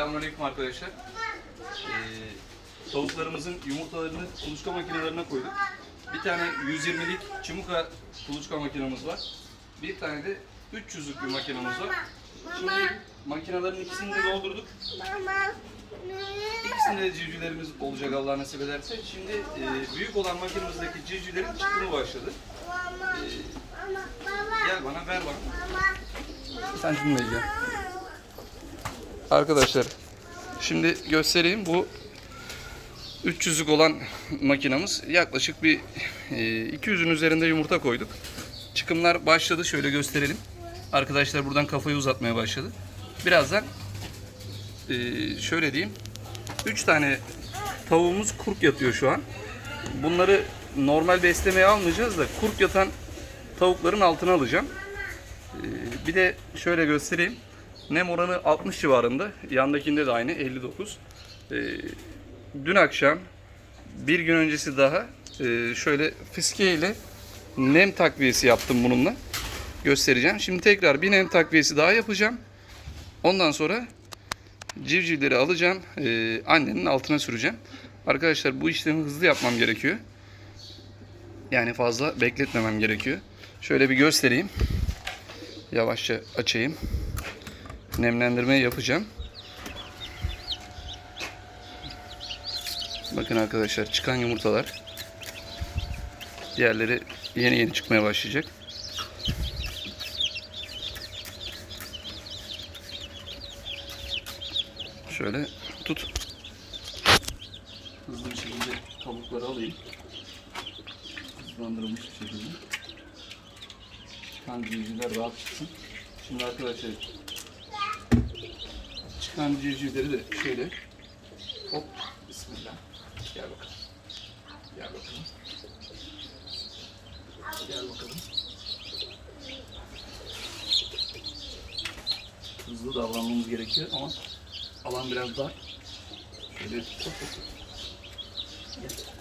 Selamünaleyküm arkadaşlar. Ee, tavuklarımızın yumurtalarını kuluçka makinelerine koyduk. Bir tane 120'lik Çimuka kuluçka makinamız var. Bir tane de 300'lük bir makinamız var. Şimdi makinelerin ikisini de doldurduk. İkisinde de civcivlerimiz olacak Allah nasip ederse. Şimdi e, büyük olan makinemizdeki civcivlerin çıkımı başladı. Ee, gel bana ver bana. Sen şununla ilgilen. Arkadaşlar şimdi göstereyim bu 300'lük olan makinamız yaklaşık bir e, 200'ün üzerinde yumurta koyduk. Çıkımlar başladı şöyle gösterelim. Arkadaşlar buradan kafayı uzatmaya başladı. Birazdan e, şöyle diyeyim 3 tane tavuğumuz kurk yatıyor şu an. Bunları normal beslemeye almayacağız da kurk yatan tavukların altına alacağım. Bir de şöyle göstereyim. Nem oranı 60 civarında. Yandakinde de aynı 59. Ee, dün akşam bir gün öncesi daha e, şöyle fiske ile nem takviyesi yaptım bununla. Göstereceğim. Şimdi tekrar bir nem takviyesi daha yapacağım. Ondan sonra civcivleri alacağım. e, annenin altına süreceğim. Arkadaşlar bu işlemi hızlı yapmam gerekiyor. Yani fazla bekletmemem gerekiyor. Şöyle bir göstereyim. Yavaşça açayım. Nemlendirmeyi yapacağım. Bakın arkadaşlar çıkan yumurtalar. Diğerleri yeni yeni çıkmaya başlayacak. Şöyle tut. Hızlı bir şekilde tavukları alayım. Hızlandırılmış bir şekilde. Çıkan rahat çıksın. Şimdi arkadaşlar çıkan civcivleri de şöyle hop bismillah gel bakalım. Gel bakalım. Gel bakalım. Hızlı davranmamız gerekiyor ama alan biraz dar. Şöyle hop. hop. Gel.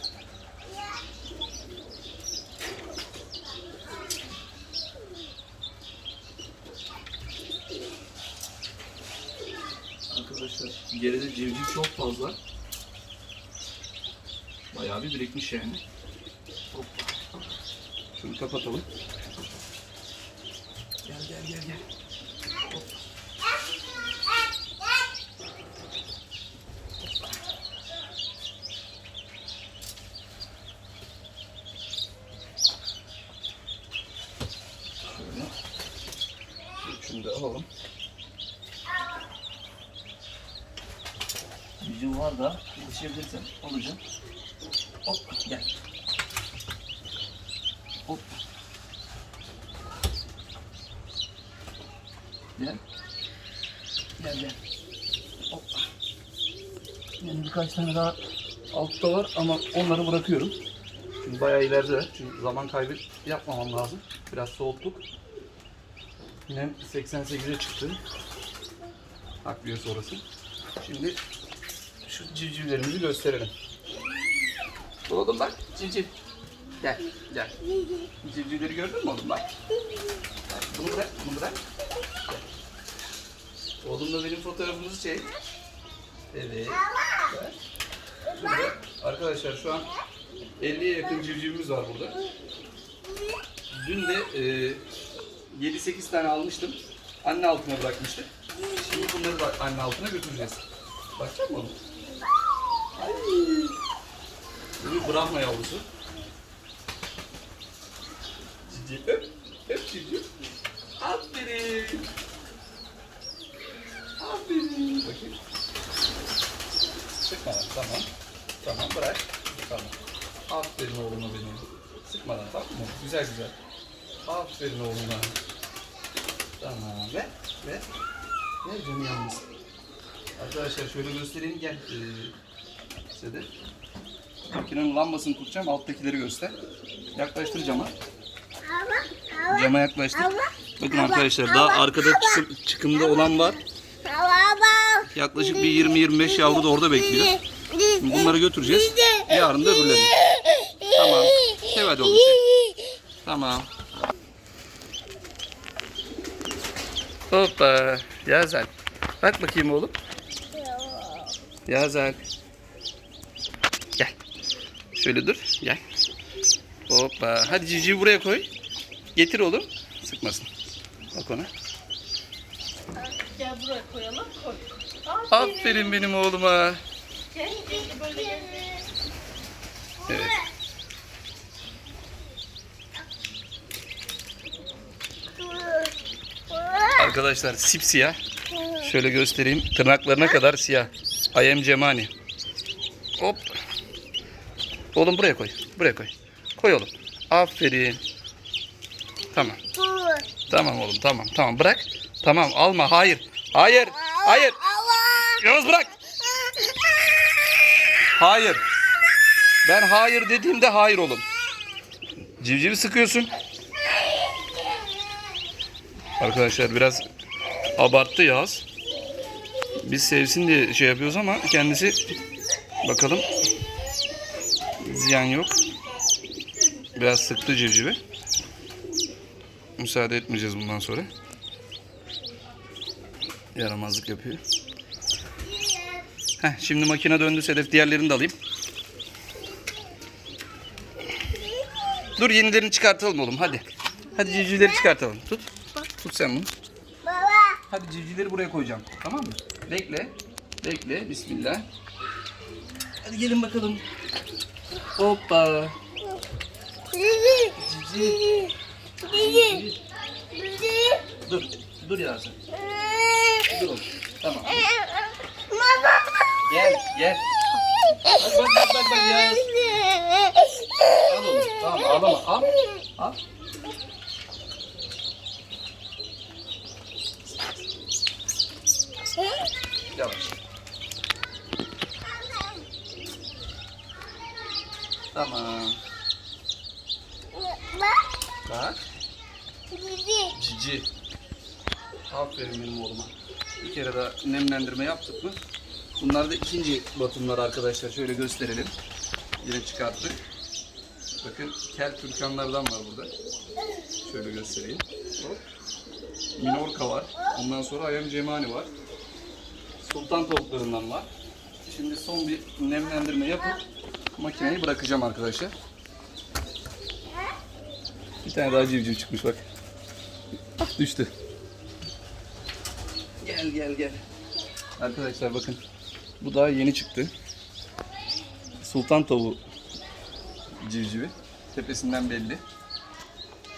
Arkadaşlar geride civciv çok fazla. Bayağı bir birikmiş yani. Hop. Şunu kapatalım. Gel gel gel gel. Hop. Şöyle. Üçünü de alalım. Civciv var da yetişebilirsen alacağım. Hop gel. Hop. Gel. Gel gel. Hop. Yani birkaç tane daha altta var ama onları bırakıyorum. Şimdi bayağı ileride. Çünkü zaman kaybı yapmamam lazım. Biraz soğuttuk. Yine 88'e çıktı. Takviye sonrası. Şimdi şu civcivlerimizi gösterelim. Oğlum bak civciv. Gel gel. Civcivleri gördün mü oğlum bak. Bunu bırak bunu bırak. Oğlumla benim fotoğrafımızı çek. Evet. Bak. Burada arkadaşlar şu an 50'ye yakın civcivimiz var burada. Dün de e, 7-8 tane almıştım. Anne altına bırakmıştık. Şimdi bunları da anne altına götüreceğiz. Bakacak mısın oğlum? Ay. Bu bir Brahma yavrusu. Cici öp. Öp cici. Aferin. Aferin. Bakayım. Sıkmadan tamam. Tamam bırak. Tamam. Aferin oğluma benim. Sıkmadan tamam mı? Güzel güzel. Aferin oğluma. Tamam ve ve ve canı yalnız. Arkadaşlar şöyle göstereyim gel. Ee, size de. Makinenin lambasını tutacağım. Alttakileri göster. Yaklaştır cama. Cama yaklaştır. Bakın arkadaşlar daha arkada çıkım, çıkımda olan var. Yaklaşık bir 20-25 yavru da orada bekliyor. Şimdi bunları götüreceğiz. Yarın da öbürlerini. Tamam. Sev hadi oğlum. Tamam. Hoppa. Sen. Bak bakayım oğlum. Yazar. Şöyle dur. Gel. Hoppa. Hadi civcivi buraya koy. Getir oğlum. Sıkmasın. Bak ona. Gel buraya koyalım. Koy. Aferin benim oğluma. Gel. Gel böyle gel. Evet. Arkadaşlar sipsiyah. Şöyle göstereyim. Tırnaklarına kadar siyah. I am Cemani. Hop. Oğlum buraya koy. Buraya koy. Koy oğlum. Aferin. Tamam. Tamam oğlum tamam. Tamam bırak. Tamam alma. Hayır. Hayır. Hayır. Yalnız bırak. Hayır. Ben hayır dediğimde hayır oğlum. Civcivi sıkıyorsun. Arkadaşlar biraz abarttı Yağız. Biz sevsin diye şey yapıyoruz ama kendisi bakalım ziyan yok. Biraz sıktı civcivi. Müsaade etmeyeceğiz bundan sonra. Yaramazlık yapıyor. Heh, şimdi makine döndü Sedef diğerlerini de alayım. Dur yenilerini çıkartalım oğlum hadi. Hadi civcivleri çıkartalım. Tut. Tut sen bunu. Baba. Hadi civcivleri buraya koyacağım. Tamam mı? Bekle. Bekle. Bismillah. Hadi gelin bakalım. Hoppa. Cici. Dur. Dur ya sen. Dur oğlum. Tamam. Gel. Gel. Bak bak bak bak, bak ya. Al oğlum. Tamam ağlama. Al. Al. Yavaş. Tamam. Bak. Cici. Aferin benim oğluma. Bir kere daha nemlendirme yaptık mı? Bunlar da ikinci batımlar arkadaşlar. Şöyle gösterelim. Yine çıkarttık. Bakın kel türkanlardan var burada. Şöyle göstereyim. Hop. Minorka var. Ondan sonra Ayam Cemani var. Sultan tavuklarından var. Şimdi son bir nemlendirme yapıp makineyi bırakacağım arkadaşlar. Bir tane daha civciv çıkmış bak. Ah düştü. Gel gel gel. Arkadaşlar bakın. Bu daha yeni çıktı. Sultan tavuğu civcivi. Tepesinden belli.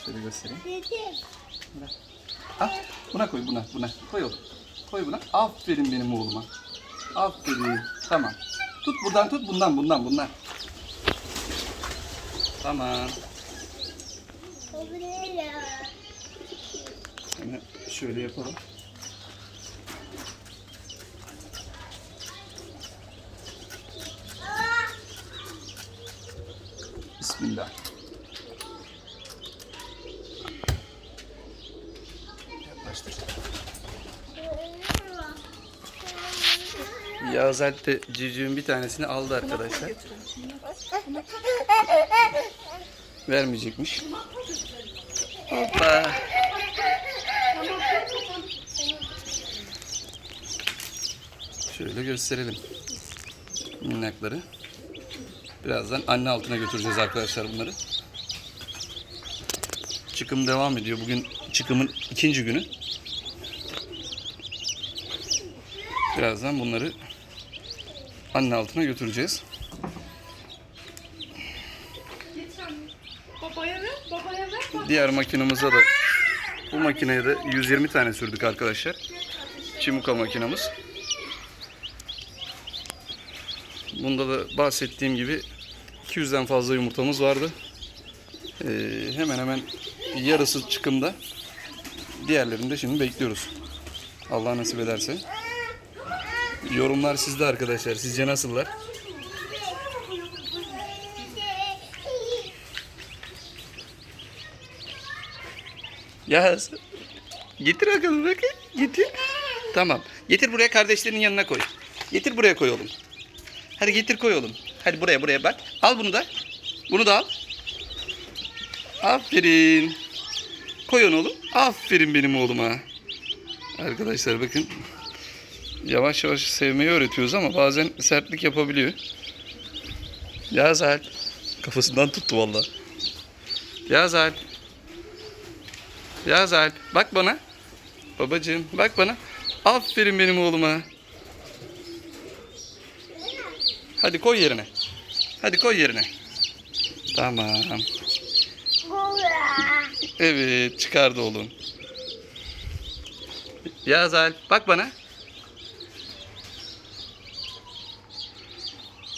Şöyle göstereyim. Ha, buna koy buna buna. Koy oğlum. Koy buna. Aferin benim oğluma. Aferin. Tamam. Tut buradan tut bundan bundan bundan. Tamam. Hemen şöyle yapalım. Bismillah. Yaklaştır. Yağız Alp de civcivin bir tanesini aldı arkadaşlar. Vermeyecekmiş. Hoppa. Şöyle gösterelim. Minnakları. Birazdan anne altına götüreceğiz arkadaşlar bunları. Çıkım devam ediyor. Bugün çıkımın ikinci günü. Birazdan bunları anne altına götüreceğiz. Babaya ver. Babaya ver. Diğer makinamıza da bu makineye de 120 tane sürdük arkadaşlar. Çimuka makinamız. Bunda da bahsettiğim gibi 200'den fazla yumurtamız vardı. Ee, hemen hemen yarısı çıkımda. Diğerlerini de şimdi bekliyoruz. Allah nasip ederse. Yorumlar sizde arkadaşlar. Sizce nasıllar? Ya getir bakalım bakayım. Getir. Tamam. Getir buraya kardeşlerinin yanına koy. Getir buraya koy oğlum. Hadi getir koy oğlum. Hadi buraya buraya bak. Al bunu da. Bunu da al. Aferin. Koy onu oğlum. Aferin benim oğluma. Arkadaşlar bakın. yavaş yavaş sevmeyi öğretiyoruz ama bazen sertlik yapabiliyor. Yaz Alp. Kafasından tuttu valla. Yaz Alp. Yaz Alp. Bak bana. Babacığım bak bana. Aferin benim oğluma. Hadi koy yerine. Hadi koy yerine. Tamam. Evet çıkardı oğlum. Yaz Alp. Bak bana.